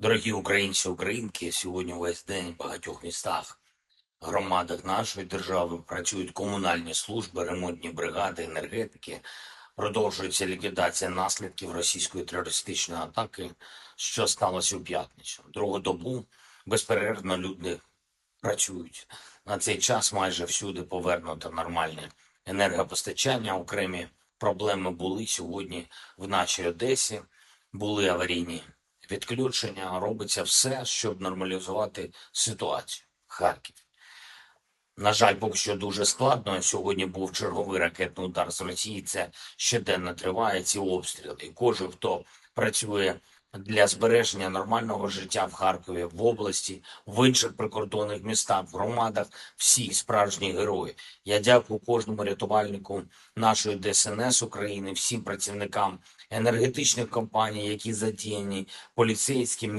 Дорогі українці, українки, сьогодні весь день в багатьох містах, громадах нашої держави працюють комунальні служби, ремонтні бригади, енергетики. Продовжується ліквідація наслідків російської терористичної атаки, що сталося у п'ятницю. Другу добу безперервно люди працюють. На цей час майже всюди повернуто нормальне енергопостачання. Окремі проблеми були сьогодні в нашій Одесі. Були аварійні відключення. Робиться все, щоб нормалізувати ситуацію. Харків. На жаль, поки що дуже складно. Сьогодні був черговий ракетний удар з Росії. Це щоденно триває ці обстріли. І кожен, хто працює для збереження нормального життя в Харкові, в області, в інших прикордонних містах, в громадах, всі справжні герої. Я дякую кожному рятувальнику нашої ДСНС України, всім працівникам енергетичних компаній, які задіяні, поліцейським,